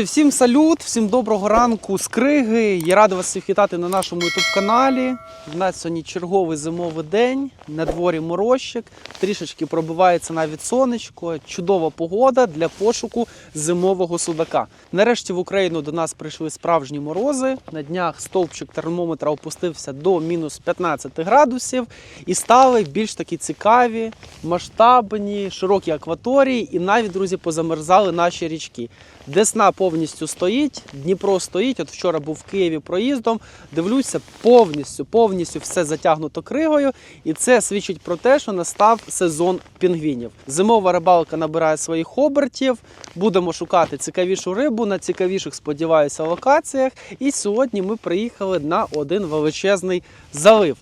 Друзі, всім салют, всім доброго ранку з Криги. Я радий вас всіх вітати на нашому youtube каналі. У нас сьогодні черговий зимовий день. На дворі морозчик, трішечки пробивається навіть сонечко. Чудова погода для пошуку зимового судака. Нарешті в Україну до нас прийшли справжні морози. На днях стовпчик термометра опустився до мінус 15 градусів і стали більш такі цікаві, масштабні, широкі акваторії, і навіть друзі позамерзали наші річки. Десна повністю стоїть, Дніпро стоїть. От вчора був в Києві проїздом. Дивлюся, повністю, повністю все затягнуто кригою. І це свідчить про те, що настав сезон пінгвінів. Зимова рибалка набирає своїх обертів. Будемо шукати цікавішу рибу на цікавіших, сподіваюся, локаціях. І сьогодні ми приїхали на один величезний залив.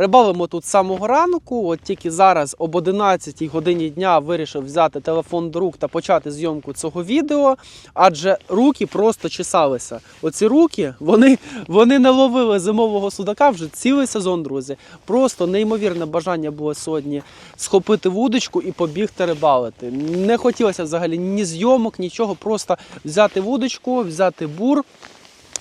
Рибалимо тут з самого ранку. От тільки зараз об 11 годині дня вирішив взяти телефон до рук та почати зйомку цього відео, адже руки просто чесалися. Оці руки вони, вони не ловили зимового судака вже цілий сезон, друзі. Просто неймовірне бажання було сьогодні схопити вудочку і побігти рибалити. Не хотілося взагалі ні зйомок, нічого, просто взяти вудочку, взяти бур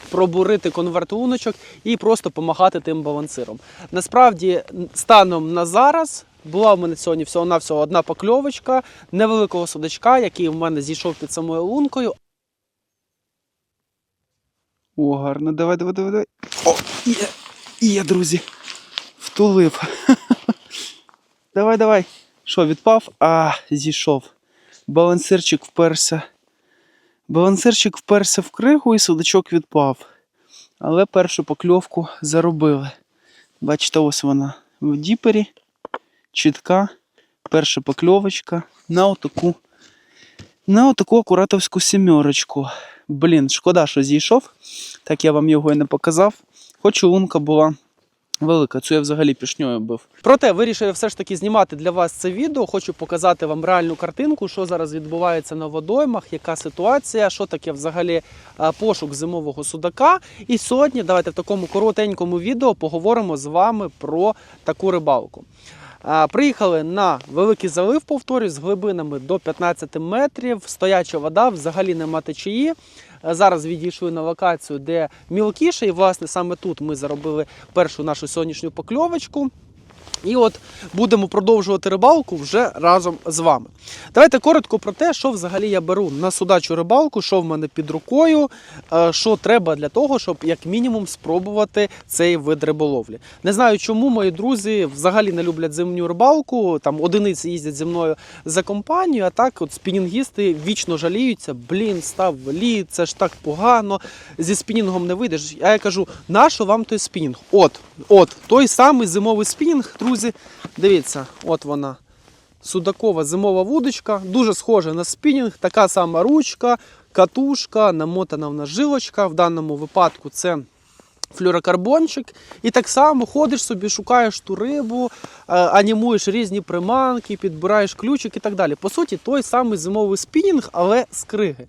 пробурити конверт луночок і просто помагати тим балансиром. Насправді, станом на зараз. Була в мене сьогодні всього-навсього одна покльовочка невеликого судачка, який в мене зійшов під самою лункою. О, гарно, давай, давай, давай, давай. О, є, є, друзі. Втулив. давай, давай. Що, відпав? А, зійшов. Балансирчик вперся. Балансирчик вперся в кригу і судачок відпав. Але першу покльовку заробили. Бачите, ось вона в діпері. Чітка. Перша покльовочка на отаку, на отаку акуратовську сімерочку. Блін, шкода, що зійшов. Так я вам його і не показав. Хоч лунка була велика, цю я взагалі пішньою бив. Проте вирішив все ж таки знімати для вас це відео. Хочу показати вам реальну картинку, що зараз відбувається на водоймах, яка ситуація, що таке взагалі е, пошук зимового судака. І сьогодні давайте в такому коротенькому відео поговоримо з вами про таку рибалку. Приїхали на великий залив, повторюсь, з глибинами до 15 метрів. Стояча вода, взагалі нема течії. Зараз відійшли на локацію, де мілкіше, і власне саме тут ми заробили першу нашу сонячну покльовочку. І от будемо продовжувати рибалку вже разом з вами. Давайте коротко про те, що взагалі я беру на судачу рибалку, що в мене під рукою, е, що треба для того, щоб як мінімум спробувати цей вид риболовлі. Не знаю, чому мої друзі взагалі не люблять зимню рибалку. Там одиниці їздять зі мною за компанію, а так от спінінгісти вічно жаліються. Блін, став лід, це ж так погано. Зі спінінгом не вийдеш. Я кажу, нащо вам той спінінг? От, от, той самий зимовий спінінг, друзі. Дивіться, от вона. Судакова зимова вудочка, дуже схожа на спінінг, така сама ручка, катушка, намотана в нас жилочка. В даному випадку це флюрокарбончик. І так само ходиш собі, шукаєш ту рибу, е, анімуєш різні приманки, підбираєш ключик і так далі. По суті, той самий зимовий спінінг, але з криги.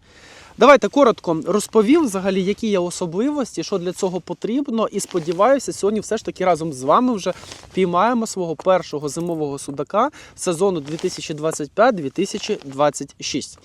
Давайте коротко розповім взагалі, які є особливості, що для цього потрібно. І сподіваюся, сьогодні все ж таки разом з вами вже піймаємо свого першого зимового судака сезону 2025-2026.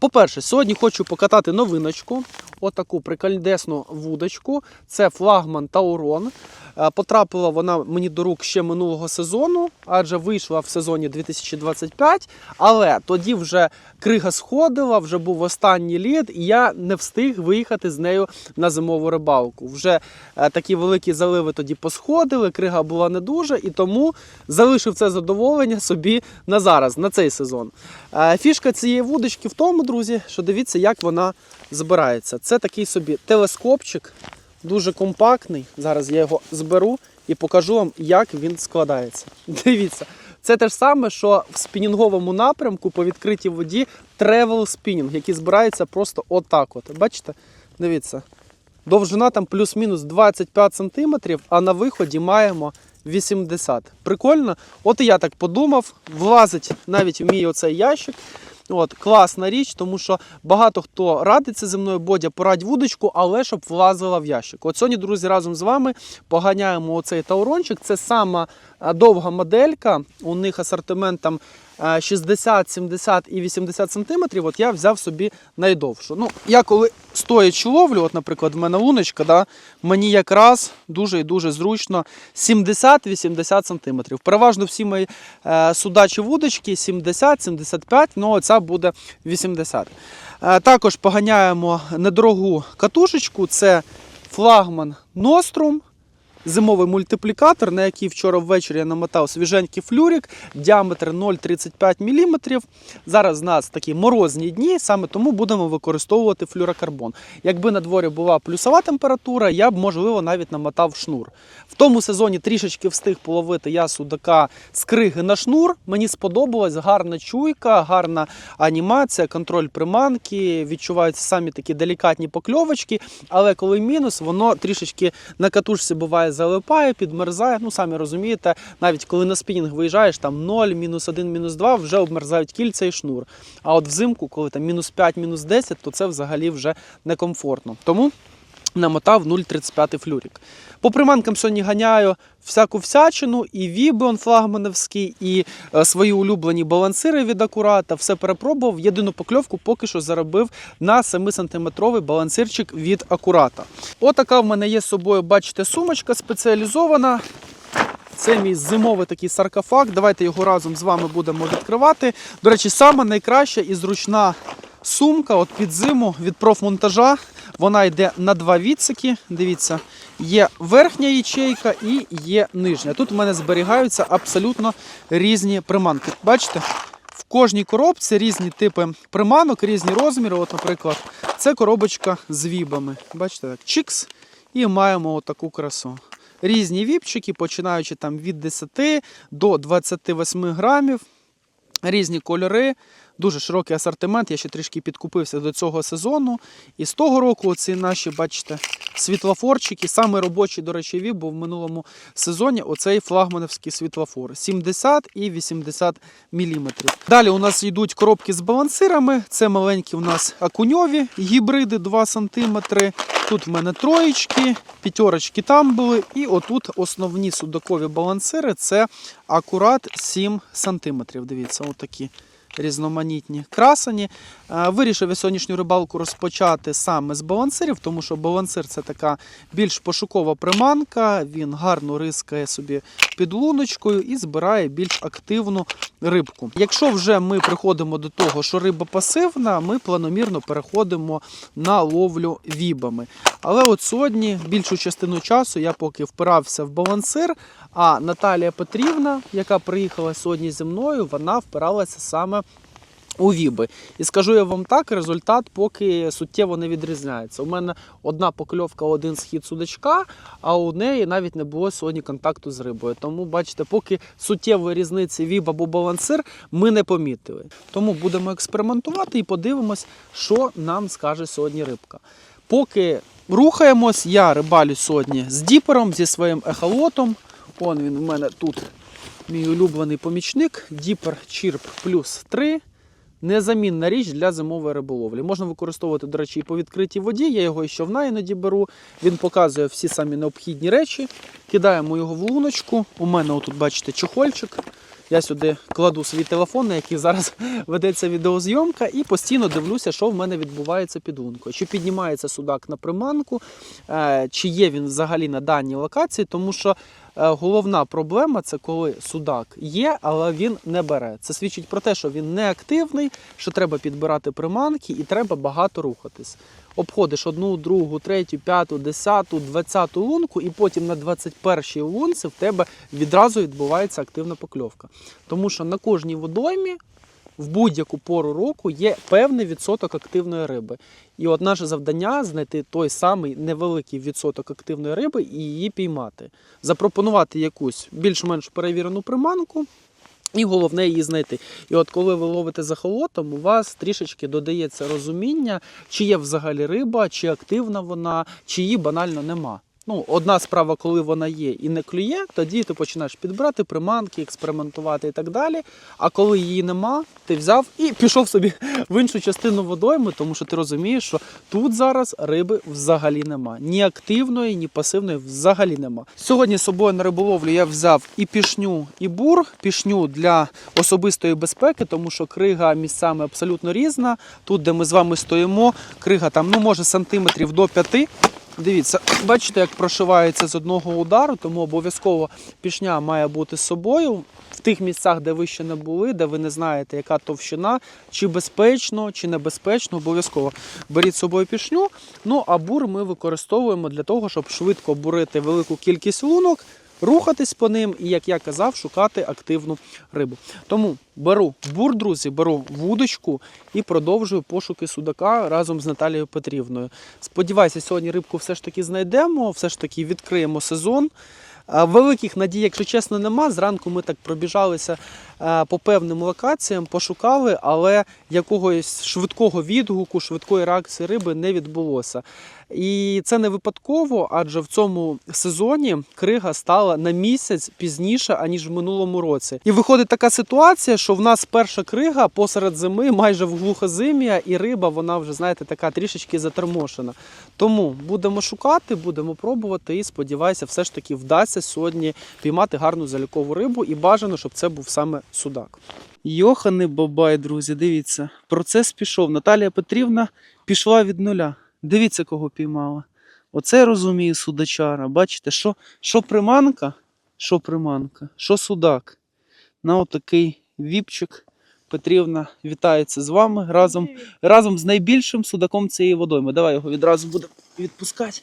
По-перше, сьогодні хочу покатати новиночку. Отаку прикольдесну вудочку. Це флагман Таурон. Е, Потрапила вона мені до рук ще минулого сезону, адже вийшла в сезоні 2025. Але тоді вже крига сходила, вже був останній лід, і я не встиг виїхати з нею на зимову рибалку. Вже е, такі великі заливи тоді посходили, крига була не дуже, і тому залишив це задоволення собі на зараз, на цей сезон. Е, Фішка цієї вудочки в тому, друзі, що дивіться, як вона збирається. Це такий собі телескопчик, дуже компактний. Зараз я його зберу і покажу вам, як він складається. Дивіться, це те ж саме, що в спінінговому напрямку по відкритій воді тревел спінінг, який збирається просто отак. От. Бачите? Дивіться. Довжина там плюс-мінус 25 см, а на виході маємо 80. Прикольно? От і я так подумав, влазить навіть в мій оцей ящик. От, класна річ, тому що багато хто радиться зі мною, Бодя, порадь вудочку, але щоб влазила в ящик. От сьогодні, друзі, разом з вами поганяємо оцей таурончик. Це сама довга моделька. У них асортимент там е, 60, 70 і 80 сантиметрів, от я взяв собі найдовшу. Ну, я коли стоячи ловлю, от, наприклад, в мене луночка, да, мені якраз дуже і дуже зручно 70-80 сантиметрів. Переважно всі мої е, судачі вудочки 70-75, ну оця буде 80. Е, також поганяємо недорогу катушечку, це флагман Nostrum. Зимовий мультиплікатор, на який вчора ввечері я намотав свіженький флюрик, діаметр 0,35 мм. Зараз у нас такі морозні дні, саме тому будемо використовувати флюрокарбон. Якби на дворі була плюсова температура, я б, можливо, навіть намотав шнур. В тому сезоні трішечки встиг половити я судака з криги на шнур. Мені сподобалась гарна чуйка, гарна анімація, контроль приманки. Відчуваються самі такі делікатні покльовочки. Але коли мінус, воно трішечки на катушці буває залипає, підмерзає. Ну, самі розумієте, навіть коли на спінінг виїжджаєш, там 0, мінус 1, мінус 2, вже обмерзають кільця і шнур. А от взимку, коли там мінус 5, мінус 10, то це взагалі вже некомфортно. Тому намотав 0,35 флюрик. По приманкам сьогодні ганяю всяку всячину, і вібіон флагмановський, і е, свої улюблені балансири від акурата. Все перепробував. Єдину покльовку поки що заробив на 7-сантиметровий балансирчик від акурата. Отака в мене є з собою, бачите, сумочка спеціалізована. Це мій зимовий такий саркофаг. Давайте його разом з вами будемо відкривати. До речі, сама найкраща і зручна сумка от під зиму від профмонтажа. Вона йде на два відсики. Дивіться, є верхня ячейка і є нижня. Тут в мене зберігаються абсолютно різні приманки. Бачите? В кожній коробці різні типи приманок, різні розміри. От, наприклад, це коробочка з вібами. Бачите, так, чикс. І маємо отаку красу. Різні віпчики, починаючи там від 10 до 28 грамів. Різні кольори, дуже широкий асортимент. Я ще трішки підкупився до цього сезону. І з того року ці наші, бачите, світлофорчики. Саме робочий, до речі, був в минулому сезоні оцей флагмановський світлофор 70 і 80 мм. Далі у нас йдуть коробки з балансирами. Це маленькі у нас акуньові гібриди 2 см. Тут в мене троєчки, п'ятерочки там були. І отут основні судакові балансири це акурат 7 см. Дивіться, отакі різноманітні красені. Е, Вирішив я сьогоднішню рибалку розпочати саме з балансирів, тому що балансир це така більш пошукова приманка, він гарно рискає собі під луночкою і збирає більш активну рибку. Якщо вже ми приходимо до того, що риба пасивна, ми планомірно переходимо на ловлю вібами. Але от сьогодні більшу частину часу я поки впирався в балансир, а Наталія Петрівна, яка приїхала сьогодні зі мною, вона впиралася саме у віби. І скажу я вам так, результат поки суттєво не відрізняється. У мене одна покльовка, один схід судачка, а у неї навіть не було сьогодні контакту з рибою. Тому, бачите, поки суттєвої різниці віб або балансир ми не помітили. Тому будемо експериментувати і подивимось, що нам скаже сьогодні рибка. Поки рухаємось, я рибалю сьогодні з діпером, зі своїм ехолотом. Он він у мене тут мій улюблений помічник. Діпер Чірп плюс 3. Незамінна річ для зимової риболовлі. Можна використовувати, до речі, і по відкритій воді. Я його і щовна іноді беру. Він показує всі самі необхідні речі. Кидаємо його в луночку. У мене отут, бачите, чохольчик. Я сюди кладу свій телефон, на який зараз ведеться відеозйомка, і постійно дивлюся, що в мене відбувається під лункою. Чи піднімається судак на приманку, е, чи є він взагалі на даній локації, тому що головна проблема це коли судак є, але він не бере. Це свідчить про те, що він не активний, що треба підбирати приманки і треба багато рухатись. Обходиш одну, другу, третю, п'яту, десяту, двадцяту лунку, і потім на 21-й лунці в тебе відразу відбувається активна покльовка. Тому що на кожній водоймі в будь-яку пору року є певний відсоток активної риби. І от наше завдання знайти той самий невеликий відсоток активної риби і її піймати. Запропонувати якусь більш-менш перевірену приманку. І головне її знайти. І от коли ви ловите за холотом, у вас трішечки додається розуміння, чи є взагалі риба, чи активна вона, чи її банально нема. Ну, одна справа, коли вона є і не клює, тоді ти починаєш підбирати приманки, експериментувати і так далі. А коли її нема, ти взяв і пішов собі в іншу частину водойми, тому що ти розумієш, що тут зараз риби взагалі нема. Ні активної, ні пасивної взагалі нема. Сьогодні з собою на риболовлю я взяв і пішню, і бур. Пішню для особистої безпеки, тому що крига місцями абсолютно різна. Тут, де ми з вами стоїмо, крига там ну може сантиметрів до 5. Дивіться, бачите, як прошивається з одного удару, тому обов'язково пішня має бути з собою в тих місцях, де ви ще не були, де ви не знаєте, яка товщина, чи безпечно, чи небезпечно, обов'язково беріть з собою пішню. Ну а бур ми використовуємо для того, щоб швидко бурити велику кількість лунок, рухатись по ним і, як я казав, шукати активну рибу. Тому беру бур, друзі, беру вудочку і продовжую пошуки судака разом з Наталією Петрівною. Сподіваюся, сьогодні рибку все ж таки знайдемо, все ж таки відкриємо сезон. Великих надій, якщо чесно, нема. Зранку ми так пробіжалися по певним локаціям, пошукали, але якогось швидкого відгуку, швидкої реакції риби не відбулося. І це не випадково, адже в цьому сезоні крига стала на місяць пізніше, аніж в минулому році. І виходить така ситуація, що в нас перша крига посеред зими, майже в глухозим'я, і риба, вона вже, знаєте, така трішечки затермошена. Тому будемо шукати, будемо пробувати і сподіваюся, все ж таки вдасться сьогодні піймати гарну залікову рибу і бажано, щоб це був саме судак. Йоханий бабай, друзі, дивіться, процес пішов. Наталія Петрівна пішла від нуля. Дивіться, кого піймала. Оце я розумію судачара. Бачите, що, що приманка, що приманка, що судак. На отакий віпчик. Петрівна вітається з вами разом, разом з найбільшим судаком цієї водойми. Давай його відразу будемо відпускати.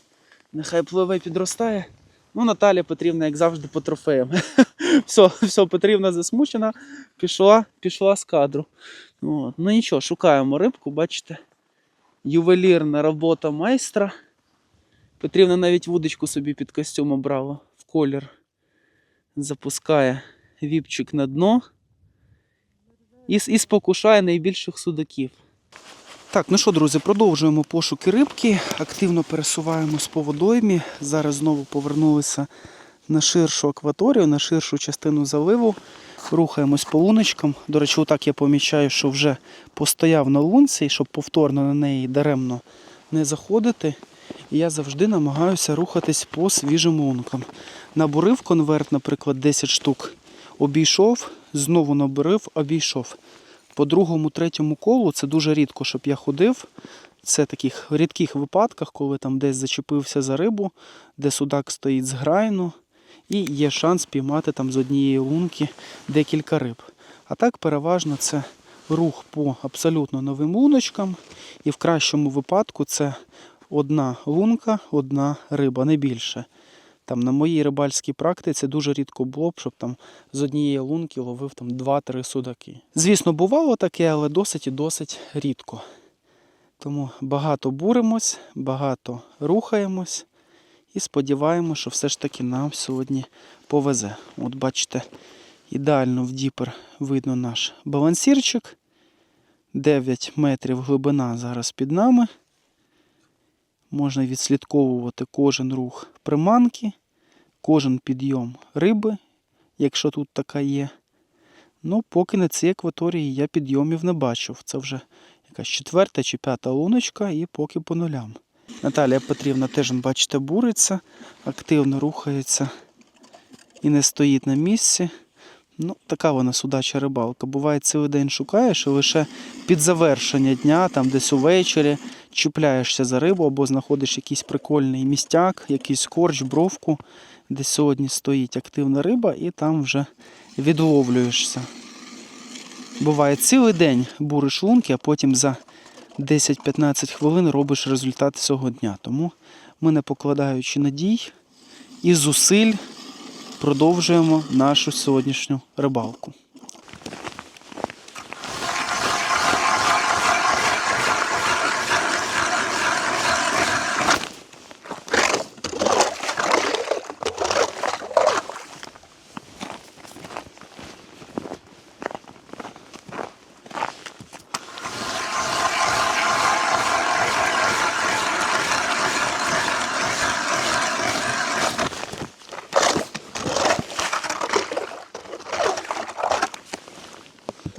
Нехай пливе підростає. Ну, Наталія Петрівна, як завжди, по трофеям. все, все, Петрівна засмучена, пішла, пішла з кадру. От. Ну нічого, шукаємо рибку, бачите. Ювелірна робота майстра. Петрівна навіть вудочку собі під костюм обрала в колір. Запускає віпчик на дно і, і спокушає найбільших судаків. Так, ну що, друзі, продовжуємо пошуки рибки. Активно пересуваємось по водоймі. Зараз знову повернулися на ширшу акваторію, на ширшу частину заливу. Рухаємось по луночкам. До речі, отак я помічаю, що вже постояв на лунці, щоб повторно на неї даремно не заходити. І я завжди намагаюся рухатись по свіжим лункам. Набурив конверт, наприклад, 10 штук, обійшов, знову набурив, обійшов. По другому, третьому колу це дуже рідко, щоб я ходив. Це таких рідких випадках, коли там десь зачепився за рибу, де судак стоїть зграйно, і є шанс піймати там з однієї лунки декілька риб. А так переважно це рух по абсолютно новим луночкам, і в кращому випадку це одна лунка, одна риба, не більше. Там на моїй рибальській практиці дуже рідко було б, щоб там з однієї лунки ловив там 2-3 судаки. Звісно, бувало таке, але досить і досить рідко. Тому багато буримось, багато рухаємось і сподіваємося, що все ж таки нам сьогодні повезе. От бачите, ідеально в діпер видно наш балансірчик. 9 метрів глибина зараз під нами. Можна відслідковувати кожен рух приманки, кожен підйом риби, якщо тут така є. Ну, поки на цій акваторії я підйомів не бачив. Це вже якась четверта чи п'ята луночка і поки по нулям. Наталія Петрівна теж, бачите, буриться, активно рухається і не стоїть на місці. Ну, така вона судача рибалка. Буває, цілий день шукаєш і лише під завершення дня, там десь увечері, чіпляєшся за рибу або знаходиш якийсь прикольний містяк, якийсь корч, бровку, де сьогодні стоїть активна риба, і там вже відловлюєшся. Буває, цілий день буриш лунки, а потім за 10-15 хвилин робиш результат цього дня. Тому ми, не покладаючи надій і зусиль, продовжуємо нашу сьогоднішню рибалку.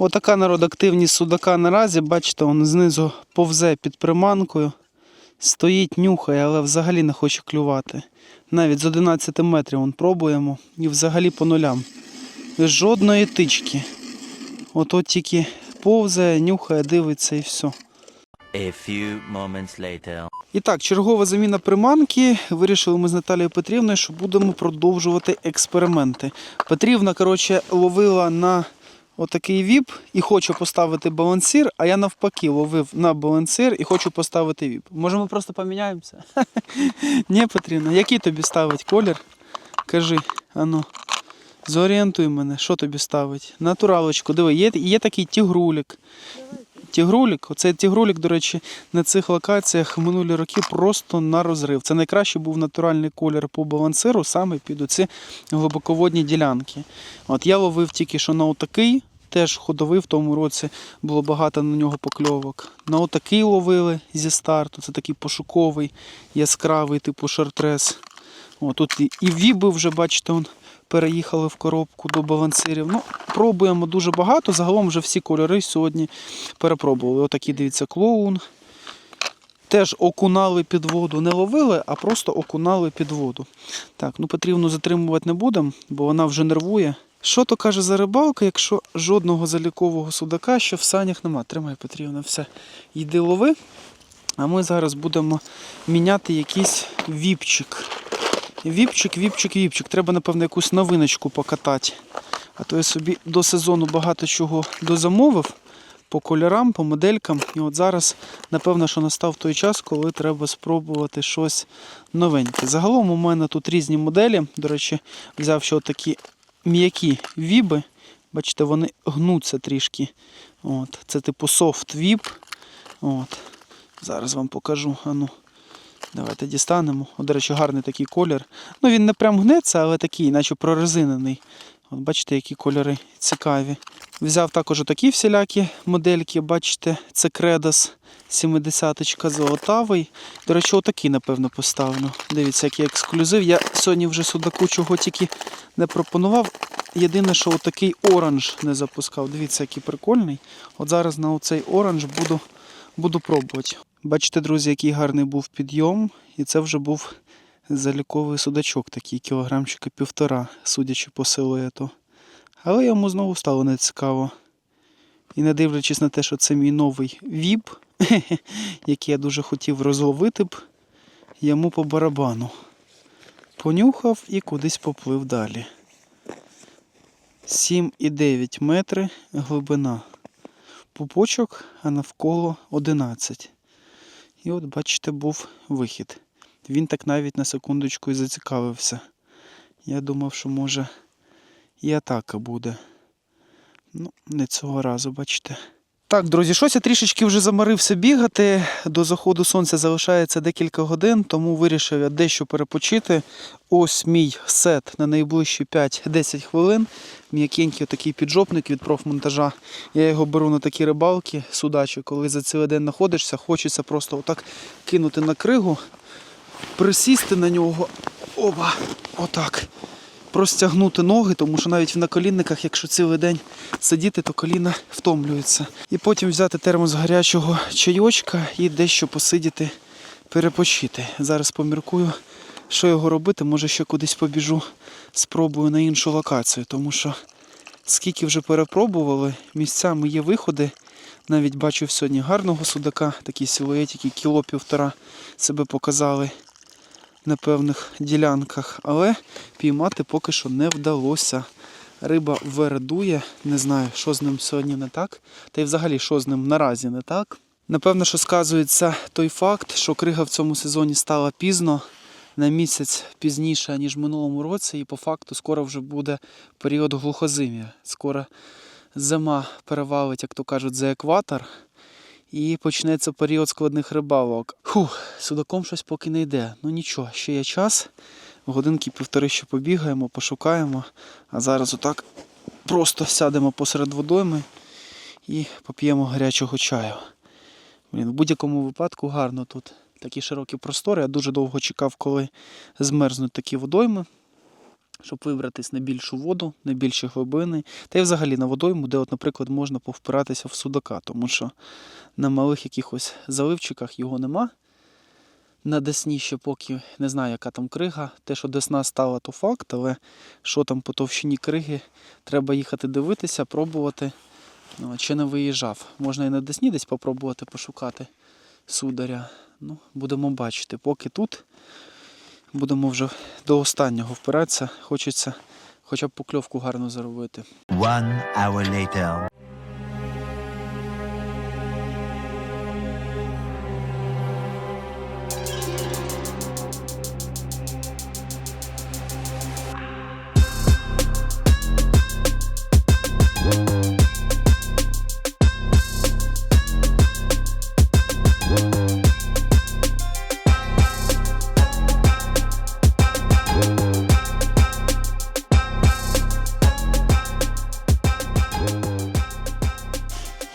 Отака народ активність судака наразі. Бачите, він знизу повзе під приманкою. Стоїть, нюхає, але взагалі не хоче клювати. Навіть з 11 метрів он пробуємо і взагалі по нулям. Жодної тички. От от тільки повзає, нюхає, дивиться і все. A few moments later. І так, чергова заміна приманки. Вирішили ми з Наталією Петрівною, що будемо продовжувати експерименти. Петрівна, коротше, ловила на отакий віп і хочу поставити балансир, а я навпаки ловив на балансир і хочу поставити віп. Може, ми просто поміняємося? Ні, потрібно. який тобі ставить колір? Кажи, ану. Зорієнтуй мене, що тобі ставить? Натуралочку, диви, є, є такий тігрулік. Тігрулік, оцей тігрулік, до речі, на цих локаціях минулі роки просто на розрив. Це найкращий був натуральний колір по балансиру саме під оці глибоководні ділянки. От я ловив тільки що на отакий, теж ходовий в тому році було багато на нього покльовок. На отакий ловили зі старту. Це такий пошуковий, яскравий, типу шартрес. О, тут і віби вже, бачите, он, переїхали в коробку до балансирів. Ну, пробуємо дуже багато. Загалом вже всі кольори сьогодні перепробували. Отакий, дивіться, клоун. Теж окунали під воду, не ловили, а просто окунали під воду. Так, ну потрібно затримувати не будемо, бо вона вже нервує. Що то каже за рибалка, якщо жодного залікового судака, що в санях нема. Тримай, потрібно все. Йди лови. А ми зараз будемо міняти якийсь віпчик. Віпчик, віпчик, віпчик. Треба, напевно, якусь новиночку покатати. А то я собі до сезону багато чого дозамовив по кольорам, по моделькам. І от зараз, напевно, що настав той час, коли треба спробувати щось новеньке. Загалом у мене тут різні моделі. До речі, взяв ще такі м'які віби. Бачите, вони гнуться трішки. От. Це типу софт віп. От. Зараз вам покажу. Ану. Давайте дістанемо. О, до речі, гарний такий колір. Ну він не прям гнеться, але такий, наче прорезинений. От бачите, які кольори цікаві. Взяв також такі всілякі модельки, бачите, це Кредос 70-ка золотавий. До речі, отакий, напевно, поставлю. Дивіться, який ексклюзив. Я сьогодні вже судаку чого тільки не пропонував. Єдине, що отакий оранж не запускав. Дивіться, який прикольний. От зараз на оцей оранж буду, буду пробувати. Бачите, друзі, який гарний був підйом. І це вже був заліковий судачок, такий кілограмчика півтора, судячи по силуету. Але йому знову стало нецікаво. І не дивлячись на те, що це мій новий віп, який я дуже хотів розловити б, йому по барабану. Понюхав і кудись поплив далі. 7,9 метри глибина. Пупочок, а навколо 11. І от, бачите, був вихід. Він так навіть на секундочку і зацікавився. Я думав, що може і атака буде. Ну, не цього разу, бачите. Так, друзі, щось я трішечки вже замарився бігати. До заходу сонця залишається декілька годин, тому вирішив я дещо перепочити. Ось мій сет на найближчі 5-10 хвилин. М'якенький такий піджопник від профмонтажа. Я його беру на такі рибалки, судачі, коли за цілий день знаходишся, хочеться просто отак кинути на кригу, присісти на нього. Оба, отак простягнути ноги, тому що навіть в наколінниках, якщо цілий день сидіти, то коліна втомлюються. І потім взяти термос гарячого чайочка і дещо посидіти, перепочити. Зараз поміркую, що його робити. Може ще кудись побіжу, спробую на іншу локацію, тому що скільки вже перепробували, місцями є виходи. Навіть бачив сьогодні гарного судака, такі силуетики, кіло півтора себе показали на певних ділянках, але піймати поки що не вдалося. Риба вередує, не знаю, що з ним сьогодні не так, та й взагалі, що з ним наразі не так. Напевно, що сказується той факт, що крига в цьому сезоні стала пізно, на місяць пізніше, ніж в минулому році, і по факту скоро вже буде період глухозим'я. Скоро зима перевалить, як то кажуть, за екватор. І почнеться період складних рибалок. Фух, судаком щось поки не йде. Ну нічого, ще є час. Годинки півтори ще побігаємо, пошукаємо. А зараз отак просто сядемо посеред водойми і поп'ємо гарячого чаю. Блін, в будь-якому випадку гарно тут. Такі широкі простори. Я дуже довго чекав, коли змерзнуть такі водойми. Щоб вибратись на більшу воду, на більші глибини, та й взагалі на водойму, де, от, наприклад, можна повпиратися в судака, тому що на малих якихось заливчиках його нема. На Десні ще поки не знаю, яка там крига. Те, що Десна стала, то факт, але що там по товщині криги, треба їхати дивитися, пробувати. Ну, Чи не виїжджав. Можна і на Десні десь попробувати пошукати сударя. Ну, будемо бачити. Поки тут будемо вже до останнього впиратися. Хочеться хоча б покльовку гарно заробити. One hour later.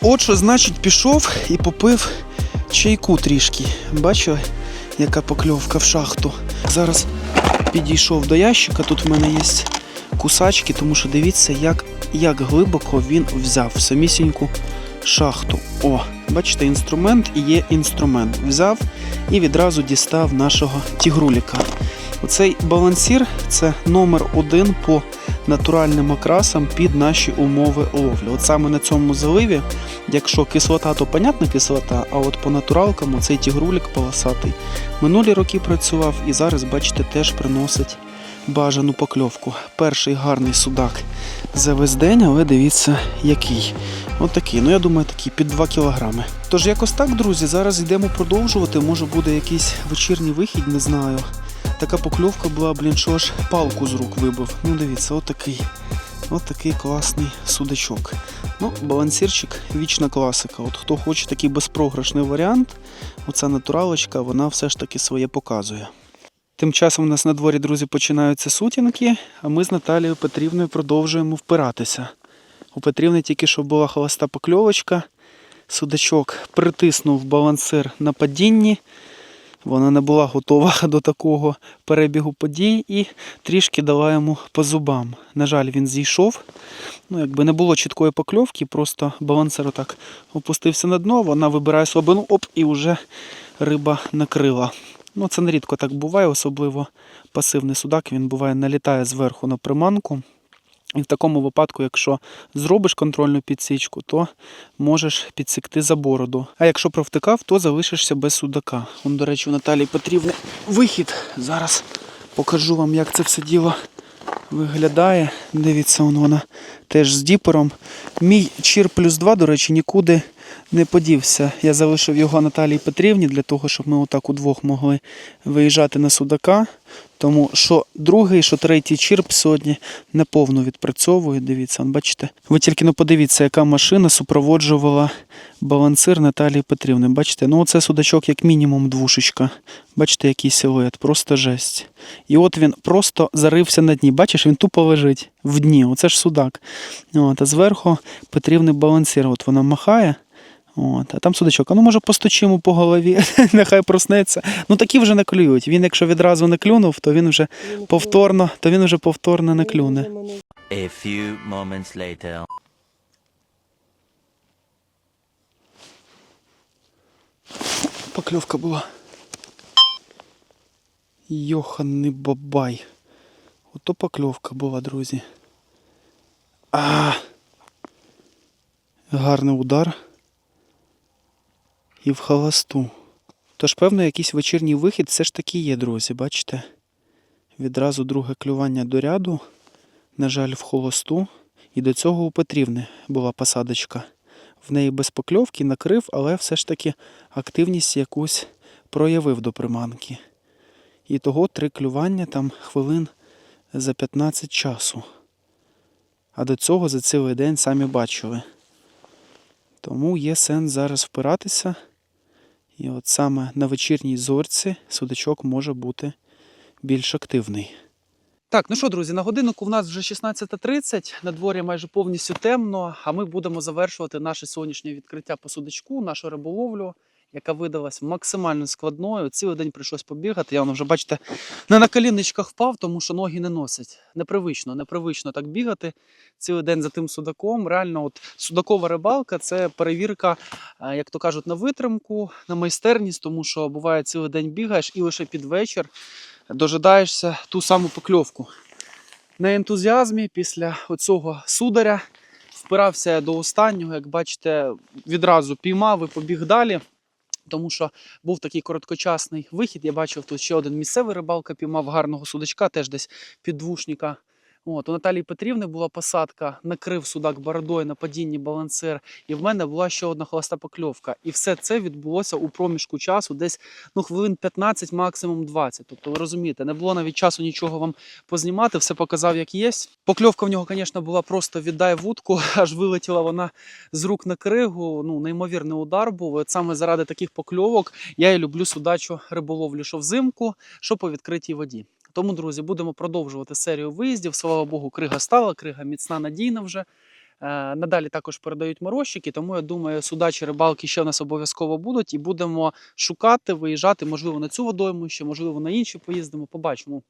От що значить пішов і попив чайку трішки. Бачу, яка покльовка в шахту. Зараз підійшов до ящика. Тут в мене є кусачки, тому що дивіться, як, як глибоко він взяв самісіньку шахту. О, бачите, інструмент і є інструмент. Взяв і відразу дістав нашого тігруліка. Оцей балансір це номер один по натуральним окрасам під наші умови ловлі. От саме на цьому заливі, якщо кислота, то понятна кислота, а от по натуралкам цей тігрулік полосатий. Минулі роки працював і зараз, бачите, теж приносить бажану покльовку. Перший гарний судак за весь день, але дивіться, який. От. Ну я думаю, такий під 2 кілограми. Тож якось так, друзі, зараз йдемо продовжувати. Може буде якийсь вечірній вихід, не знаю. Така покльовка була, блін, що аж палку з рук вибив. Ну дивіться, от такий. От такий класний судачок. Ну, балансірчик вічна класика. От хто хоче такий безпрограшний варіант, оця натуралочка, вона все ж таки своє показує. Тим часом у нас на дворі, друзі, починаються сутінки, а ми з Наталією Петрівною продовжуємо впиратися. У Петрівни тільки що була холоста покльовочка. Судачок притиснув балансир на падінні. Вона не була готова до такого перебігу подій і трішки дала йому по зубам. На жаль, він зійшов. Ну, якби не було чіткої покльовки, просто балансир отак опустився на дно, вона вибирає слабину, оп, і вже риба накрила. Ну, це нерідко так буває, особливо пасивний судак, він буває налітає зверху на приманку. І в такому випадку, якщо зробиш контрольну підсічку, то можеш підсікти за бороду. А якщо провтикав, то залишишся без судака. Он, до речі, у Наталії Петрівни вихід. Зараз покажу вам, як це все діло виглядає. Дивіться, он вона теж з діпером. Мій чір плюс 2, до речі, нікуди не подівся. Я залишив його Наталії Петрівні для того, щоб ми отак удвох могли виїжджати на судака. Тому що другий, що третій чірп сьогодні неповно відпрацьовує. Дивіться, бачите. Ви тільки не подивіться, яка машина супроводжувала балансир Наталії Петрівни. Бачите, ну оце судачок як мінімум двушечка. Бачите, який силует, просто жесть. І от він просто зарився на дні. Бачиш, він тупо лежить в дні. Оце ж судак. От, а зверху Петрівний балансир. От вона махає. От, а там судачок, а ну може постучимо по голові, нехай проснеться. Ну такі вже не клюють. Він, якщо відразу не клюнув, то він вже повторно, то він вже повторно не клюне. A few moments later. Покльовка була. Йоханий бабай. Ото покльовка була, друзі. А! Гарний удар. І в холосту. Тож, певно, якийсь вечірній вихід все ж таки є, друзі, бачите? Відразу друге клювання до ряду. На жаль, в холосту. І до цього у Петрівни була посадочка. В неї без покльовки накрив, але все ж таки активність якусь проявив до приманки. І того три клювання там хвилин за 15 часу. А до цього за цілий день самі бачили. Тому є сенс зараз впиратися. І от саме на вечірній зорці судачок може бути більш активний. Так, ну що, друзі, на годинку в нас вже 16.30, на дворі майже повністю темно, а ми будемо завершувати наше сьогоднішнє відкриття по судачку, нашу риболовлю. Яка видалась максимально складною. Цілий день прийшлось побігати. Я воно вже бачите, не на колінничках впав, тому що ноги не носять. Непривично, непривично так бігати цілий день за тим судаком. Реально, от судакова рибалка це перевірка, е, як то кажуть, на витримку, на майстерність, тому що буває цілий день бігаєш і лише під вечір дожидаєшся ту саму покльовку. На ентузіазмі після оцього сударя впирався до останнього, як бачите, відразу піймав і побіг далі. Тому що був такий короткочасний вихід. Я бачив тут ще один місцевий рибалка піймав гарного судачка, теж десь під двушника. От, у Наталії Петрівни була посадка, накрив судак бородою на падінні балансир, і в мене була ще одна холоста покльовка. І все це відбулося у проміжку часу, десь ну, хвилин 15, максимум 20. Тобто, ви розумієте, не було навіть часу нічого вам познімати, все показав, як є. Покльовка в нього, звісно, була просто віддай вудку, аж вилетіла вона з рук на кригу. Ну, неймовірний удар був. От саме заради таких покльовок я і люблю судачу риболовлю, що взимку, що по відкритій воді. Тому, друзі, будемо продовжувати серію виїздів. Слава Богу, крига стала, крига міцна, надійна вже. Е, Надалі також передають морозчики, тому я думаю, судачі рибалки ще в нас обов'язково будуть і будемо шукати, виїжджати, можливо, на цю водойму, ще, можливо, на інші поїздимо, побачимо.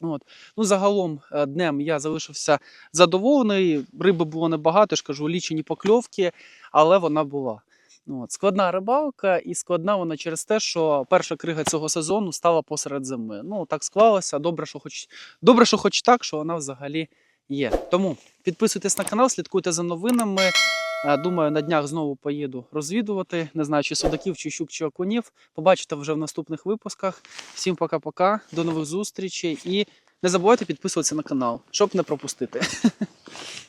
От. Ну, загалом е, днем я залишився задоволений. Риби було небагато, я ж кажу, лічені покльовки, але вона була. Ну, От. Складна рибалка, і складна вона через те, що перша крига цього сезону стала посеред зими. Ну, так склалося. Добре, що хоч, добре, що хоч так, що вона взагалі є. Тому підписуйтесь на канал, слідкуйте за новинами. Е, Думаю, на днях знову поїду розвідувати. Не знаю, чи судаків, чи щук, чи окунів. Побачите вже в наступних випусках. Всім пока-пока, до нових зустрічей і не забувайте підписуватися на канал, щоб не пропустити.